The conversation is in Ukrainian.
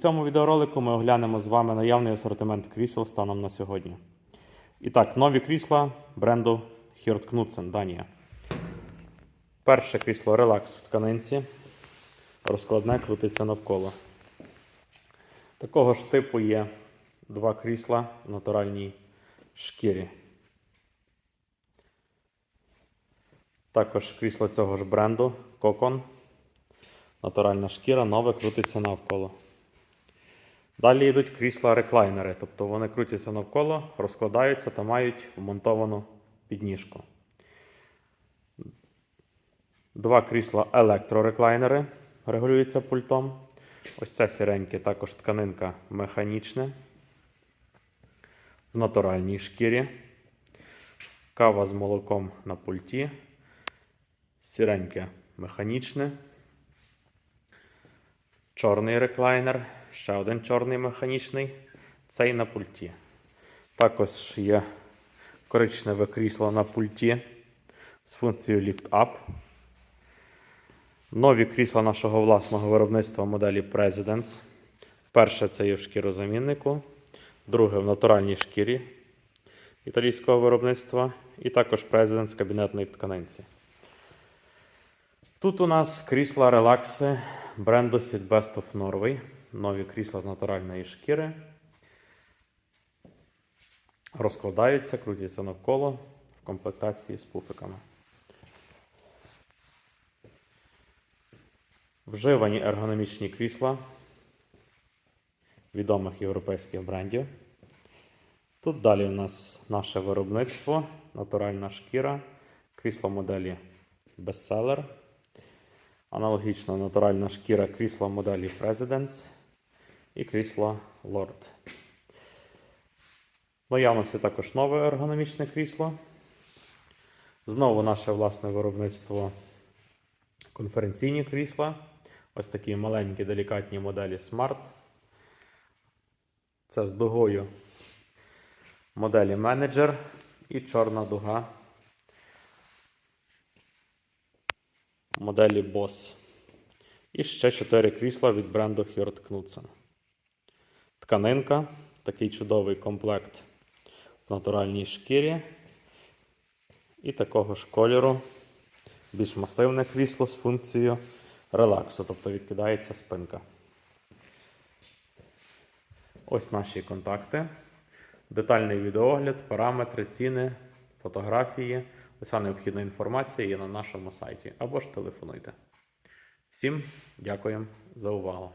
В цьому відеоролику ми оглянемо з вами наявний асортимент крісел станом на сьогодні. І так, нові крісла бренду Hjort Knudsen, Данія. Перше крісло Relax в тканинці. Розкладне крутиться навколо. Такого ж типу є два крісла в натуральній шкірі. Також крісло цього ж бренду Кокон. Натуральна шкіра, нове крутиться навколо. Далі йдуть крісла-реклайнери, тобто вони крутяться навколо, розкладаються та мають вмонтовану підніжку. Два крісла електрореклайнери регулюються пультом. Ось це сіреньке також тканинка механічне. В натуральній шкірі. Кава з молоком на пульті. Сіреньке механічне. Чорний реклайнер. Ще один чорний механічний. Цей на пульті. Також є коричневе крісло на пульті з функцією Lift Up. Нові крісла нашого власного виробництва моделі Presidents. Перше це є в шкірозаміннику, друге в натуральній шкірі італійського виробництва, і також Presidents кабінетної в тканинці. Тут у нас крісла релакси бренду Sitbest of Norway. Нові крісла з натуральної шкіри. Розкладаються, крутяться навколо в комплектації з пуфиками. Вживані ергономічні крісла відомих європейських брендів. Тут далі у нас наше виробництво, натуральна шкіра, крісло моделі Bestseller. Аналогічно натуральна шкіра крісла моделі Presidents і крісло Lord. В наявності також нове ергономічне крісло. Знову наше власне виробництво конференційні крісла. Ось такі маленькі делікатні моделі Smart. Це з дугою моделі Manager і чорна дуга моделі Boss. І ще 4 крісла від бренду Hjort Knudsen. Тканинка, такий чудовий комплект в натуральній шкірі. І такого ж кольору більш масивне крісло з функцією релаксу, тобто відкидається спинка. Ось наші контакти. Детальний відеогляд, параметри, ціни, фотографії. Уся необхідна інформація є на нашому сайті або ж телефонуйте. Всім дякуємо за увагу!